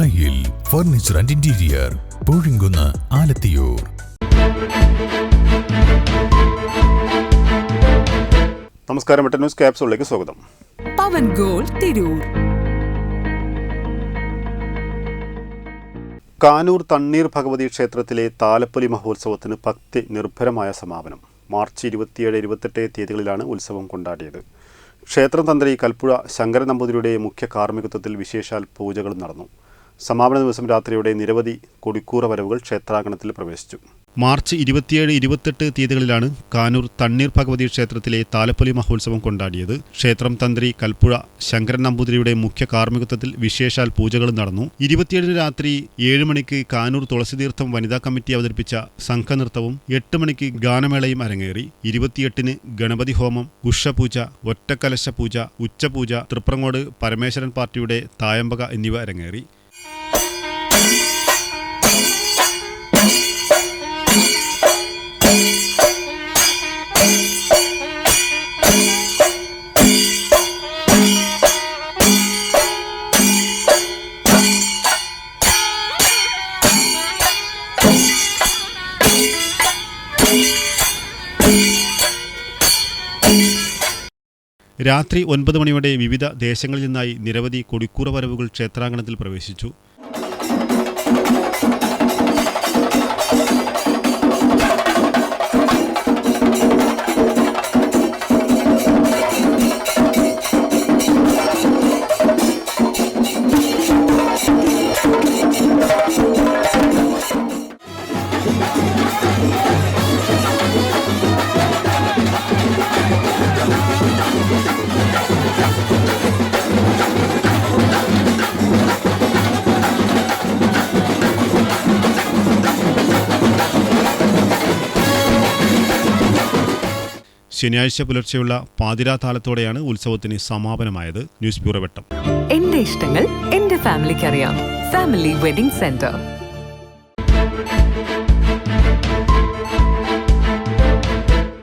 Thayyil furniture and interior Poozhikunnu Alathiyur. നമസ്കാരം Vetta news ക്യാപ്സൂളിലേക്ക് സ്വാഗതം. പവൻ goal Tirur. Kanoor തണ്ണീർ ഭഗവതി ക്ഷേത്രത്തിലെ താലപ്പൊലി മഹോത്സവത്തിന് ഭക്തി നിർഭരമായ സമാപനം. മാർച്ച് ഇരുപത്തിയേഴ് ഇരുപത്തെട്ട് തീയതികളിലാണ് ഉത്സവം കൊണ്ടാടിയത്. ക്ഷേത്രം തന്ത്രി കൽപ്പുഴ ശങ്കര നമ്പൂതിരിയുടെ മുഖ്യ കാർമ്മികത്വത്തിൽ വിശേഷാൽ പൂജകളും നടന്നു. സമാപന ദിവസം രാത്രിയോടെ നിരവധി കൊടിക്കൂറ വരവുകൾ ക്ഷേത്രാങ്കണത്തിൽ പ്രവേശിച്ചു. മാർച്ച് ഇരുപത്തിയേഴ് ഇരുപത്തെട്ട് തീയതികളിലാണ് കാനൂർ തണ്ണീർ ഭഗവതി ക്ഷേത്രത്തിലെ താലപ്പൊലി മഹോത്സവം കൊണ്ടാടിയത്. ക്ഷേത്രം തന്ത്രി കൽപ്പുഴ ശങ്കരൻ നമ്പൂതിരിയുടെ മുഖ്യ കാർമ്മികത്വത്തിൽ വിശേഷാൽ പൂജകളും നടന്നു. ഇരുപത്തിയേഴിന് രാത്രി ഏഴ് മണിക്ക് കാനൂർ തുളസിതീർത്ഥം വനിതാ കമ്മിറ്റി അവതരിപ്പിച്ച സംഘനൃത്തവും എട്ട് മണിക്ക് ഗാനമേളയും അരങ്ങേറി. ഇരുപത്തിയെട്ടിന് ഗണപതി ഹോമം ഉഷപൂജ ഒറ്റക്കലശ പൂജ ഉച്ചപൂജ തൃപ്രങ്ങോട് പരമേശ്വരൻ പാർട്ടിയുടെ തായമ്പക എന്നിവ അരങ്ങേറി. രാത്രി ഒൻപത് മണിയോടെ വിവിധ ദേശങ്ങളിൽ നിന്നായി നിരവധി കൊടിക്കൂറ വരവുകൾ ക്ഷേത്രാങ്കണത്തിൽ പ്രവേശിച്ചു. ശനിയാഴ്ച പുലർച്ചെയുള്ള പാതിരാ താളത്തോടെയാണ് ഉത്സവത്തിന് സമാപനമായത് ന്യൂസ് ബ്യൂറോ വെട്ടം. എന്റെ ഇഷ്ടങ്ങൾ എന്റെ ഫാമിലിക്ക് അറിയാം ഫാമിലി വെഡിംഗ് സെന്റർ.